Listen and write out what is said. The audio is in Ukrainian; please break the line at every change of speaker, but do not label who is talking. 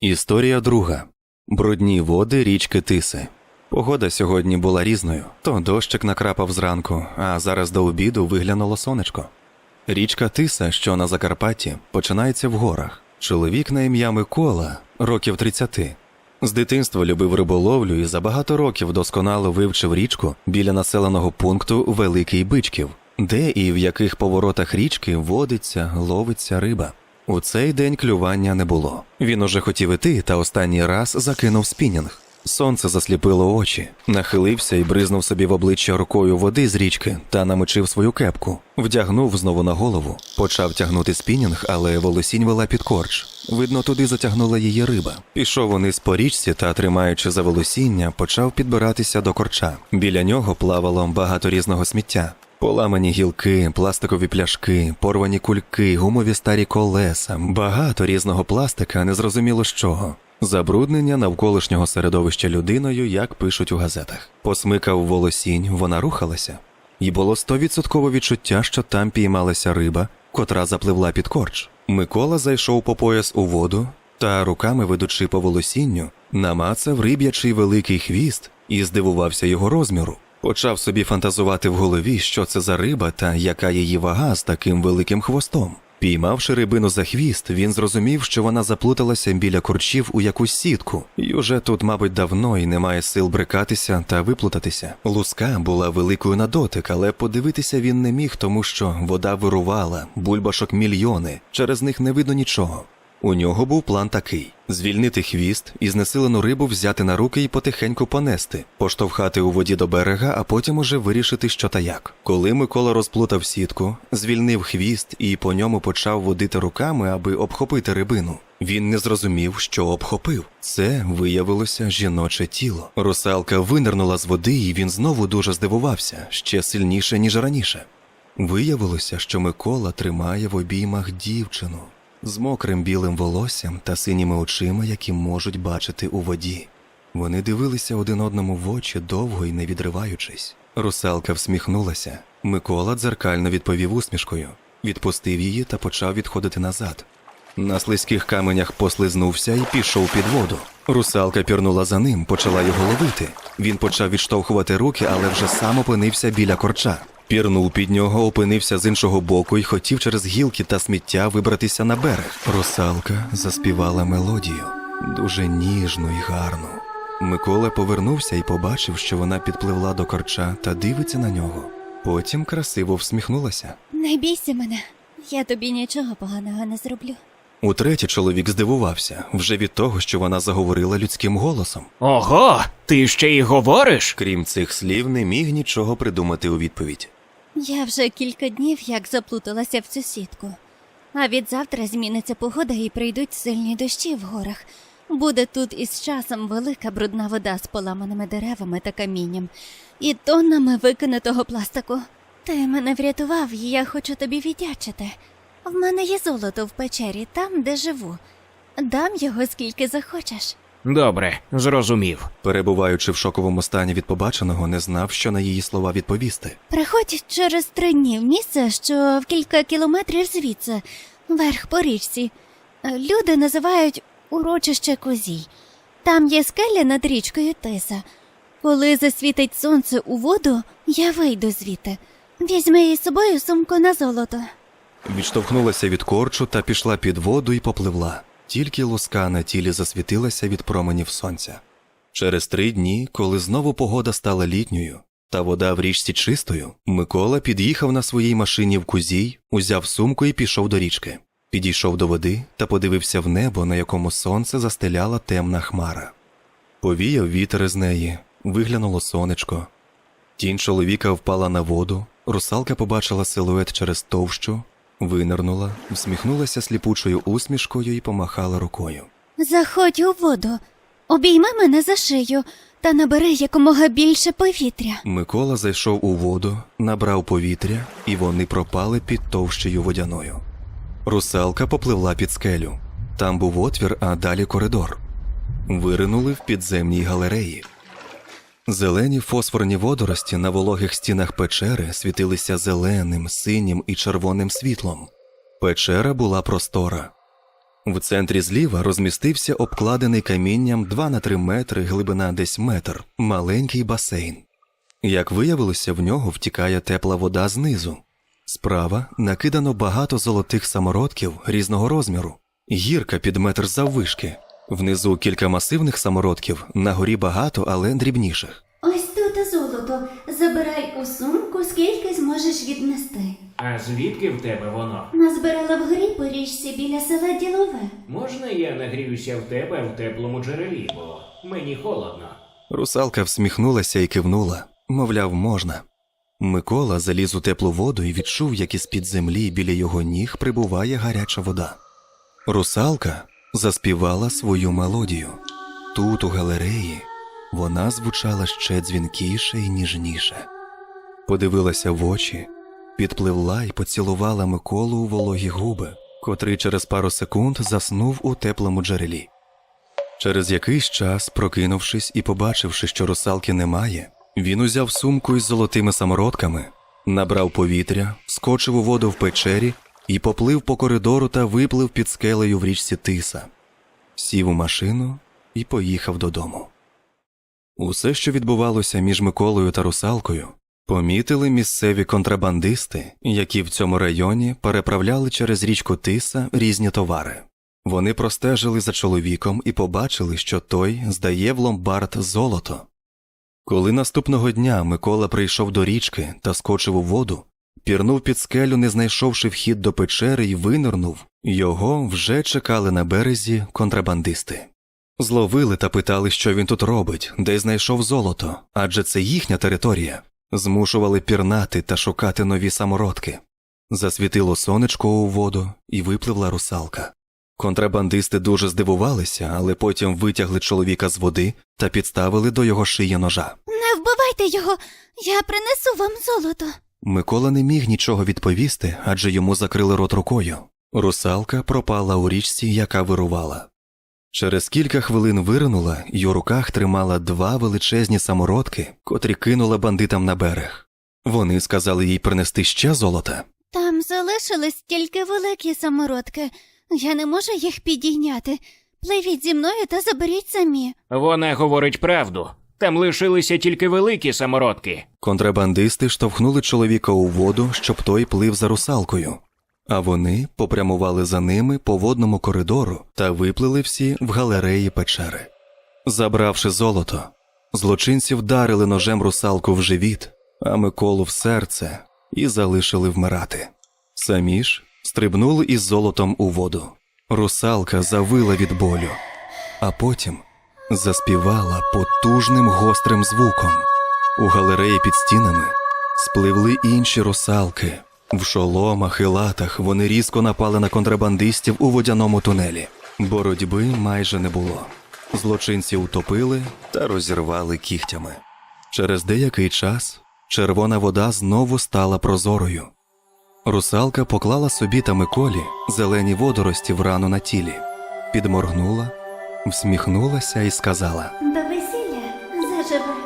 Історія друга. Брудні води річки Тиси. Погода сьогодні була різною. То дощик накрапав зранку, а зараз до обіду виглянуло сонечко. Річка Тиса, що на Закарпатті, починається в горах. Чоловік на ім'я Микола, років 30. З дитинства любив риболовлю і за багато років досконало вивчив річку біля населеного пункту Великий Бичків, де і в яких поворотах річки водиться, ловиться риба. У цей день клювання не було. Він уже хотів іти, та останній раз закинув спінінг. Сонце засліпило очі, нахилився і бризнув собі в обличчя рукою води з річки та намочив свою кепку, вдягнув знову на голову, почав тягнути спінінг, але волосінь вела під корч. Видно, туди затягнула її риба. Пішов униз по річці та, тримаючи за волосіння, почав підбиратися до корча. Біля нього плавало багато різного сміття. Поламані гілки, пластикові пляшки, порвані кульки, гумові старі колеса, багато різного пластика, незрозуміло з чого. Забруднення навколишнього середовища людиною, як пишуть у газетах. Посмикав волосінь, вона рухалася, і було стовідсоткове відчуття, що там піймалася риба, котра запливла під корч. Микола зайшов по пояс у воду та, руками ведучи по волосінню, намацав риб'ячий великий хвіст і здивувався його розміру. Почав собі фантазувати в голові, що це за риба та яка її вага з таким великим хвостом. Піймавши рибину за хвіст, він зрозумів, що вона заплуталася біля корчів у якусь сітку, і уже тут, мабуть, давно і немає сил брикатися та виплутатися. Луска була великою на дотик, але подивитися він не міг, тому що вода вирувала, бульбашок мільйони, через них не видно нічого. У нього був план такий: звільнити хвіст і знесилену рибу взяти на руки і потихеньку понести, поштовхати у воді до берега, а потім уже вирішити, що та як. Коли Микола розплутав сітку, звільнив хвіст і по ньому почав водити руками, аби обхопити рибину. Він не зрозумів, що обхопив. Це виявилося жіноче тіло. Русалка винирнула з води, і він знову дуже здивувався, ще сильніше, ніж раніше. Виявилося, що Микола тримає в обіймах дівчину з мокрим білим волоссям та синіми очима, які можуть бачити у воді. Вони дивилися один одному в очі довго і не відриваючись. Русалка всміхнулася. Микола дзеркально відповів усмішкою, відпустив її та почав відходити назад. На слизьких каменях послизнувся і пішов під воду. Русалка пірнула за ним, почала його ловити. Він почав відштовхувати руки, але вже сам опинився біля корча. Пірнув під нього, опинився з іншого боку і хотів через гілки та сміття вибратися на берег. Русалка заспівала мелодію дуже ніжну і гарну. Микола повернувся і побачив, що вона підпливла до корча та дивиться на нього. Потім красиво всміхнулася.
Не бійся мене, я тобі нічого поганого не зроблю.
Утретє чоловік здивувався вже від того, що вона заговорила людським голосом.
Ого, ти ще й говориш?
Крім цих слів, не міг нічого придумати у відповідь.
Я вже кілька днів як заплуталася в цю сітку. А від завтра зміниться погода і прийдуть сильні дощі в горах. Буде тут із часом велика брудна вода з поламаними деревами та камінням і тоннами викинутого пластику. Ти мене врятував, і я хочу тобі віддячити. В мене є золото в печері, там, де живу. Дам його скільки захочеш.
Добре, зрозумів.
Перебуваючи в шоковому стані від побаченого, не знав, що на її слова відповісти.
Приходь через три дні в місце, що в кілька кілометрів звідси, вверх по річці. Люди називають урочище козій. Там є скеля над річкою Тиса. Коли засвітить сонце у воду, я вийду звідти. Візьми із собою сумку на золото.
Відштовхнулася від корчу та пішла під воду і попливла. Тільки луска на тілі засвітилася від променів сонця. Через три дні, коли знову погода стала літньою, та вода в річці чистою, Микола під'їхав на своїй машині в кузій, узяв сумку і пішов до річки. Підійшов до води та подивився в небо, на якому сонце застеляла темна хмара. Повіяв вітер із неї, виглянуло сонечко. Тінь чоловіка впала на воду, русалка побачила силует через товщу, винирнула, всміхнулася сліпучою усмішкою і помахала рукою.
Заходь у воду, обійми мене за шию та набери якомога більше повітря.
Микола зайшов у воду, набрав повітря, і вони пропали під товщею водяною. Русалка попливла під скелю. Там був отвір, а далі коридор. Виринули в підземній галереї. Зелені фосфорні водорості на вологих стінах печери світилися зеленим, синім і червоним світлом. Печера була простора. В центрі зліва розмістився обкладений камінням 2 на 3 метри, глибина десь метр, маленький басейн. Як виявилося, в нього втікає тепла вода знизу. Справа накидано багато золотих самородків різного розміру, гірка під метр заввишки. Внизу кілька масивних самородків, на горі багато, але дрібніших.
Ось тут золото. Забирай у сумку, скільки зможеш віднести.
А звідки в тебе воно?
Назбирала вгорі по річці біля села Ділове.
Можна я нагріюся в тебе в теплому джерелі, бо мені холодно.
Русалка всміхнулася і кивнула, мовляв, можна. Микола заліз у теплу воду і відчув, як із під землі біля його ніг прибуває гаряча вода. Русалка заспівала свою мелодію. Тут, у галереї, вона звучала ще дзвінкіше і ніжніше. Подивилася в очі, підпливла і поцілувала Миколу у вологі губи, котрий через пару секунд заснув у теплому джерелі. Через якийсь час, прокинувшись і побачивши, що русалки немає, він узяв сумку із золотими самородками, набрав повітря, скочив у воду в печері і поплив по коридору та виплив під скелею в річці Тиса, сів у машину і поїхав додому. Усе, що відбувалося між Миколою та русалкою, помітили місцеві контрабандисти, які в цьому районі переправляли через річку Тиса різні товари. Вони простежили за чоловіком і побачили, що той здає в ломбард золото. Коли наступного дня Микола прийшов до річки та скочив у воду, пірнув під скелю, не знайшовши вхід до печери і винирнув, його вже чекали на березі контрабандисти. Зловили та питали, що він тут робить, де знайшов золото, адже це їхня територія. Змушували пірнати та шукати нові самородки. Засвітило сонечко у воду і випливла русалка. Контрабандисти дуже здивувалися, але потім витягли чоловіка з води та підставили до його шиї ножа.
Не вбивайте його, я принесу вам золото.
Микола не міг нічого відповісти, адже йому закрили рот рукою. Русалка пропала у річці, яка вирувала. Через кілька хвилин виринула і у руках тримала два величезні самородки, котрі кинула бандитам на берег. Вони сказали їй принести ще золота.
Там залишились тільки великі самородки. Я не можу їх підійняти. Пливіть зі мною та заберіть самі.
Вона говорить правду. Там лишилися тільки великі самородки.
Контрабандисти штовхнули чоловіка у воду, щоб той плив за русалкою, а вони попрямували за ними по водному коридору та виплили всі в галереї печери. Забравши золото, злочинці вдарили ножем русалку в живіт, а Миколу в серце і залишили вмирати. Самі ж стрибнули із золотом у воду. Русалка завила від болю, а потім заспівала потужним гострим звуком. У галереї під стінами спливли інші русалки. В шоломах і латах вони різко напали на контрабандистів у водяному тунелі. Боротьби майже не було. Злочинці утопили та розірвали кігтями. Через деякий час червона вода знову стала прозорою. Русалка поклала собі та Миколі зелені водорості в рану на тілі, підморгнула, всміхнулася і сказала:
До весілля заживе.